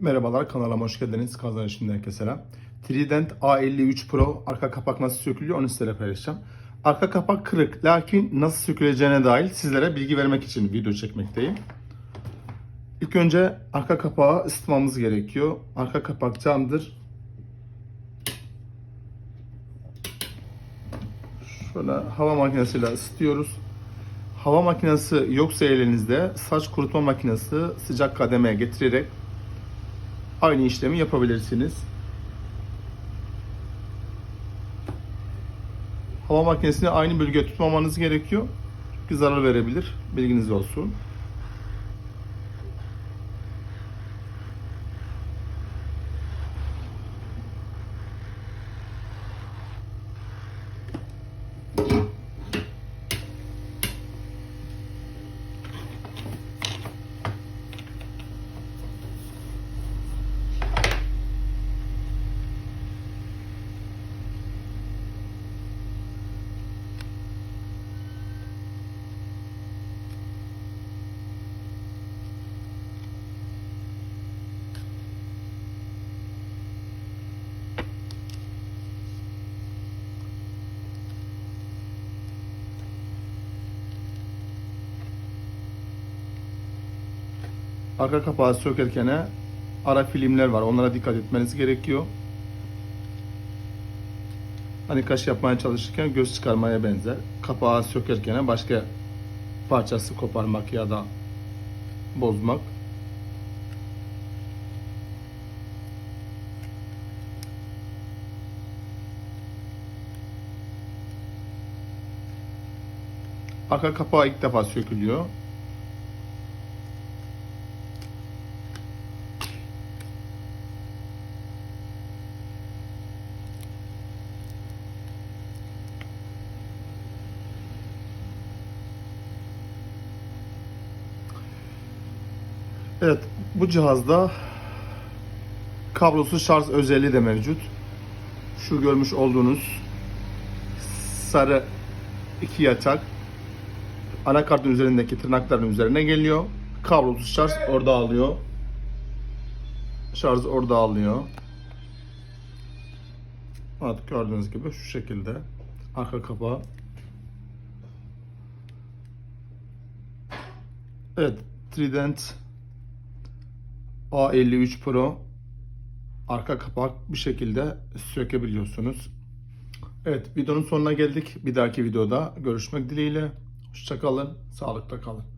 Merhabalar kanalıma hoş geldiniz. Kazan şimdi herkese selam. Trident A53 Pro arka kapak nasıl sökülüyor onu sizlere paylaşacağım. Arka kapak kırık lakin nasıl söküleceğine dair sizlere bilgi vermek için video çekmekteyim. İlk önce arka kapağı ısıtmamız gerekiyor. Arka kapak camdır. Şöyle hava makinesiyle ısıtıyoruz. Hava makinesi yoksa elinizde saç kurutma makinesi sıcak kademeye getirerek aynı işlemi yapabilirsiniz. Hava makinesini aynı bölgeye tutmamanız gerekiyor. Çünkü zarar verebilir. Bilginiz olsun. Arka kapağı sökerken ara filmler var. Onlara dikkat etmeniz gerekiyor. Hani kaş yapmaya çalışırken göz çıkarmaya benzer. Kapağı sökerken başka parçası koparmak ya da bozmak. Arka kapağı ilk defa sökülüyor. Evet, bu cihazda kablosuz şarj özelliği de mevcut. Şu görmüş olduğunuz sarı iki yatak anakartın üzerindeki tırnakların üzerine geliyor. Kablosuz şarj orada alıyor. Şarj orada alıyor. Evet gördüğünüz gibi şu şekilde arka kapağı. Evet, Trident A53 Pro arka kapak bir şekilde sökebiliyorsunuz. Evet videonun sonuna geldik. Bir dahaki videoda görüşmek dileğiyle. Hoşçakalın. Sağlıkla kalın.